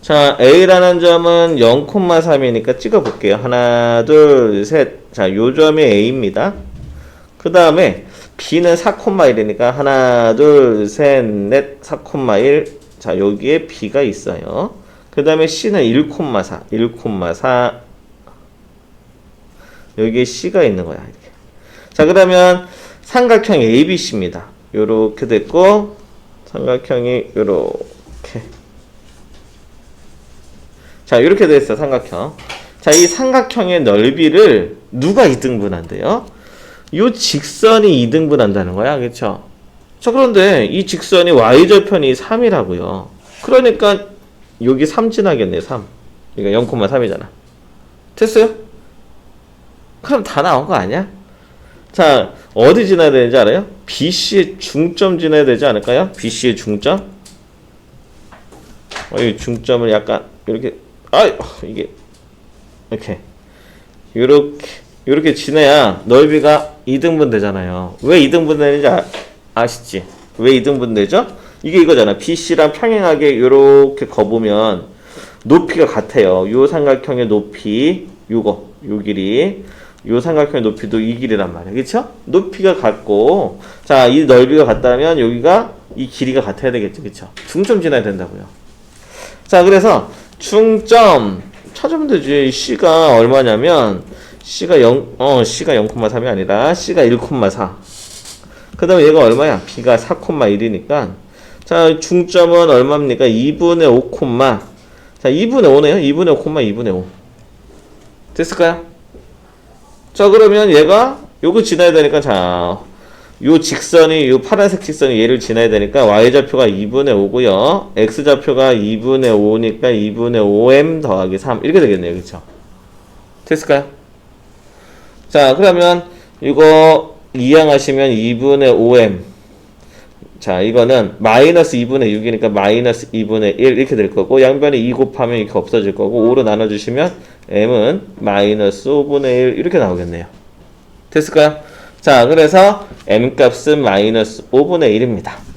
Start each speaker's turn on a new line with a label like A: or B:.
A: 자, A라는 점은 0,3이니까 찍어볼게요. 하나, 둘, 셋. 자, 요 점이 A입니다. 그 다음에 B는 4,1이니까 하나, 둘, 셋, 넷, 4,1. 자, 여기에 B가 있어요. 그 다음에 C는 1,4, 1,4. 여기에 C가 있는 거야. 이렇게. 자, 그러면 삼각형 ABC입니다. 요렇게 됐고, 삼각형이 요렇게. 자, 이렇게 돼 있어, 삼각형. 자, 이 삼각형의 넓이를 누가 2등분한대요? 요 직선이 2등분한다는 거야. 그렇죠? 자, 그런데 이 직선이 y절편이 3이라고요. 그러니까 여기 3 지나겠네, 3. 그러니까 0,3이잖아. 됐어요? 그럼 다 나온 거 아니야? 자, 어디 지나야 되는지 알아요? BC의 중점 지나야 되지 않을까요? BC의 중점? 어, 이 중점을 약간 이렇게 아 이게 이렇게 요렇게 요렇게 지내야 넓이가 2등분 되잖아요. 왜 2등분 되는지 아, 아시지? 왜 2등분 되죠? 이게 이거잖아. BC랑 평행하게 요렇게 거보면 높이가 같아요. 요 삼각형의 높이 요거 요 길이 요 삼각형의 높이도 이 길이란 말이야. 그쵸? 높이가 같고 자, 이 넓이가 같다면 여기가 이 길이가 같아야 되겠죠. 그쵸? 중점 지나야 된다고요. 자, 그래서 중점 찾으면 되지. C가 얼마냐면 C가 0, 어, C가 0,3이 아니라 C가 1,4. 그 다음에 얘가 얼마야? B가 4,1이니까 자, 중점은 얼마입니까? 2분의 5, 자, 2분의 5네요. 2분의 5, 2분의 5. 됐을까요? 자, 그러면 얘가 요거 지나야 되니까 자, 요 직선이 요 파란색 직선이 얘를 지나야 되니까 y좌표가 2분의 5고요. x좌표가 2분의 5니까 2분의 5m 더하기 3 이렇게 되겠네요. 그쵸 됐을까요? 자, 그러면 이거 이항하시면 2분의 5m 자, 이거는 마이너스 2분의 6이니까 마이너스 2분의 1 이렇게 될 거고 양변에 2 곱하면 이렇게 없어질 거고 5로 나눠주시면 m은 마이너스 5분의 1 이렇게 나오겠네요. 됐을까요? 자, 그래서 m 값은 마이너스 5분의 1입니다.